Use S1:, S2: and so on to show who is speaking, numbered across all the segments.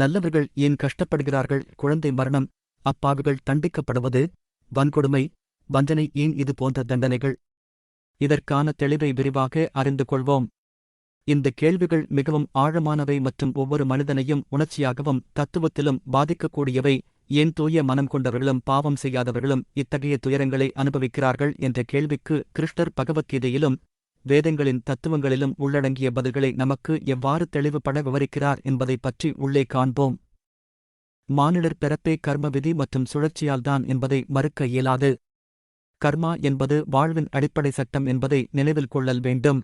S1: நல்லவர்கள் ஏன் கஷ்டப்படுகிறார்கள்? குழந்தை மரணம் அப்பாவிகள் தண்டிக்கப்படுவது வன்கொடுமை வஞ்சனை ஏன் இது போன்ற தண்டனைகள்? இதற்கான தெளிவை விரிவாக அறிந்து கொள்வோம். இந்த கேள்விகள் மிகவும் ஆழமானவை மற்றும் ஒவ்வொரு மனிதனையும் உணர்ச்சியாகவும் தத்துவத்திலும் பாதிக்கக்கூடியவை. ஏன் தூய மனம் கொண்டவர்களும் பாவம் செய்யாதவர்களும் இத்தகைய துயரங்களை அனுபவிக்கிறார்கள்? என்ற கேள்விக்கு கிருஷ்ணர் பகவத்கீதையிலும் வேதங்களின் தத்துவங்களிலும் உள்ளடங்கிய பதில்களை நமக்கு எவ்வாறு தெளிவுபட விவரிக்கிறார் என்பதைப் பற்றி உள்ளே காண்போம். மானிடர் பிறப்பே கர்ம விதி மற்றும் சுழற்சியால்தான் என்பதை மறுக்க இயலாது. கர்மா என்பது வாழ்வின் அடிப்படை சட்டம் என்பதை நினைவில் கொள்ளல் வேண்டும்.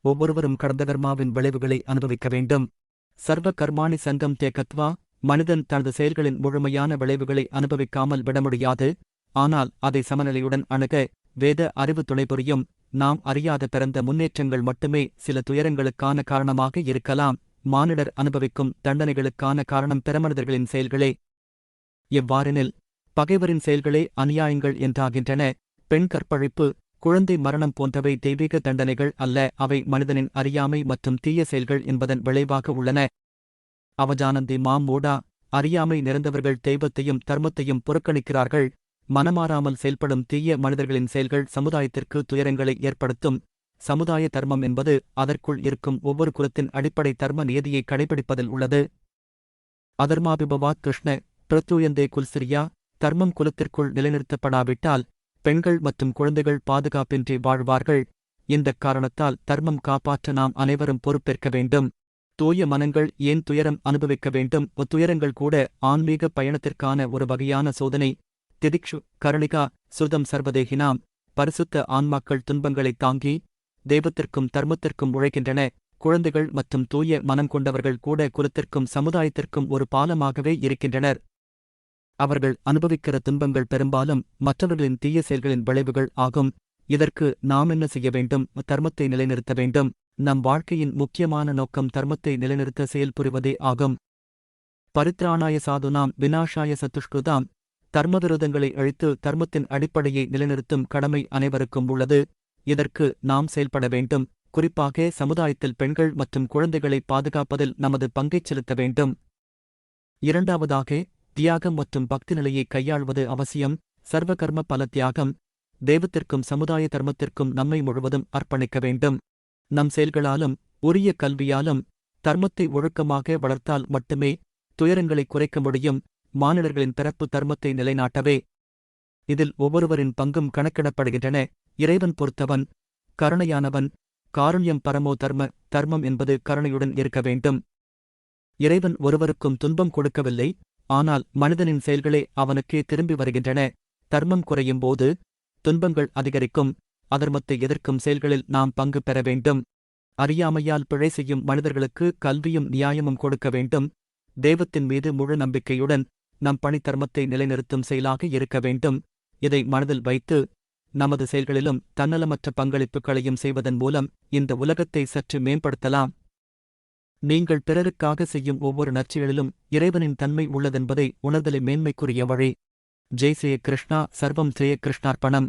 S1: ஒவ்வொருவரும் கடந்த கர்மாவின் விளைவுகளை அனுபவிக்க வேண்டும். சர்வ கர்மாணி சங்கம் தேக்கத்வா மனிதன் தனது செயல்களின் முழுமையான விளைவுகளை அனுபவிக்காமல் விட முடியாது. ஆனால் அதை சமநிலையுடன் அணுக வேத அறிவு துணைபுரியும் நாம் அறியாத பிறந்த முன்னேற்றங்கள் மட்டுமே சில துயரங்களுக்கான காரணமாக இருக்கலாம். மானிடர் அனுபவிக்கும் தண்டனைகளுக்கான காரணம் பெருமனிதர்களின் செயல்களே. எவ்வாறெனில் பகைவரின் செயல்களே அநியாயங்கள் என்றாகின்றன. பெண் கற்பழிப்பு குழந்தை மரணம் போன்றவை தெய்வீக தண்டனைகள் அல்ல. அவை மனிதனின் அறியாமை மற்றும் தீய செயல்கள் என்பதன் விளைவாக உள்ளன. அவஜானந்தி மாம் அறியாமை நிறைந்தவர்கள் தெய்வத்தையும் தர்மத்தையும் புறக்கணிக்கிறார்கள். மனமாறாமல் செயல்படும் தீய மனிதர்களின் செயல்கள் சமுதாயத்திற்கு துயரங்களை ஏற்படுத்தும். சமுதாய தர்மம் என்பது அதற்குள் இருக்கும் ஒவ்வொரு குலத்தின் அடிப்படை தர்ம நியதியை கடைபிடிப்பதில் உள்ளது. அதர்மாபிபவாத் கிருஷ்ண பிரத்யூயந்தே குல்சிரியா தர்மம் குலத்திற்குள் நிலைநிறுத்தப்படாவிட்டால் பெண்கள் மற்றும் குழந்தைகள் பாதுகாப்பின்றி வாழ்வார்கள். இந்தக் காரணத்தால் தர்மம் காப்பாற்ற நாம் அனைவரும் பொறுப்பேற்க வேண்டும். தூய மனங்கள் ஏன் துயரம் அனுபவிக்க வேண்டும்? துயரங்கள் கூட ஆன்மீக பயணத்திற்கான ஒரு வகையான சோதனை. திதிக்ஷு கரளிகா சுதம் சர்வதேகினாம் பரிசுத்த ஆன்மாக்கள் துன்பங்களைத் தாங்கி தெய்வத்திற்கும் தர்மத்திற்கும் உழைக்கின்றன. குழந்தைகள் மற்றும் தூய மனம் கொண்டவர்கள் கூட குலத்திற்கும் சமுதாயத்திற்கும் ஒரு பாலமாகவே இருக்கின்றனர். அவர்கள் அனுபவிக்கிற துன்பங்கள் பெரும்பாலும் மற்றவர்களின் தீய செயல்களின் விளைவுகள் ஆகும். இதற்கு நாம் என்ன செய்ய வேண்டும்? தர்மத்தை நிலைநிறுத்த வேண்டும். நம் வாழ்க்கையின் முக்கியமான நோக்கம் தர்மத்தை நிலைநிறுத்த செயல்புரிவதே ஆகும். பரித்ராணாய சாதுனாம் வினாஷாய சத்துஷ்கிருதாம் தர்மவிரோதங்களை அழித்து தர்மத்தின் அடிப்படையை நிலைநிறுத்தும் கடமை அனைவருக்கும் உள்ளது. இதற்கு நாம் செயல்பட வேண்டும். குறிப்பாக சமுதாயத்தில் பெண்கள் மற்றும் குழந்தைகளை பாதுகாப்பதில் நமது பங்கைச் செலுத்த வேண்டும். இரண்டாவதாக தியாகம் மற்றும் பக்தி நிலையை கையாள்வது அவசியம். சர்வகர்ம பல தியாகம். தெய்வத்திற்கும் சமுதாய தர்மத்திற்கும் நம்மை முழுவதும் அர்ப்பணிக்க வேண்டும். நம் செயல்களாலும் உரிய கல்வியாலும் தர்மத்தை ஒழுக்கமாக வளர்த்தால் மட்டுமே துயரங்களை குறைக்க முடியும். மானிடர்களின் பிறப்பு தர்மத்தை நிலைநாட்டவே. இதில் ஒவ்வொருவரின் பங்கும் கணக்கிடப்படுகின்றன. இறைவன் பொறுத்தவன் கருணையானவன் காருண்யம் பரமோ தர்ம தர்மம் என்பது கருணையுடன் இருக்க வேண்டும். இறைவன் ஒருவருக்கும் துன்பம் கொடுக்கவில்லை ஆனால் மனிதனின் செயல்களே அவனுக்கே திரும்பி வருகின்றன. தர்மம் குறையும் போது துன்பங்கள் அதிகரிக்கும் அதர்மத்தை எதிர்க்கும் செயல்களில் நாம் பங்கு பெற வேண்டும். அறியாமையால் பிழை செய்யும் மனிதர்களுக்கு கல்வியும் நியாயமும் கொடுக்க வேண்டும். தெய்வத்தின் மீது முழு நம்பிக்கையுடன் நம் பணித்தர்மத்தை நிலைநிறுத்தும் செயலாக இருக்க வேண்டும். இதை மனதில் வைத்து நமது செயல்களிலும் தன்னலமற்ற பங்களிப்புகளையும் செய்வதன் மூலம் இந்த உலகத்தை சற்று மேம்படுத்தலாம். நீங்கள் பிறருக்காக செய்யும் ஒவ்வொரு நற்செயலிலும் இறைவனின் தன்மை உள்ளதென்பதை உணர்தலை மேன்மைக்குரிய வழி. ஜெய் ஸ்ரீ கிருஷ்ணா சர்வம் ஸ்ரீ கிருஷ்ணார்ப்பணம்.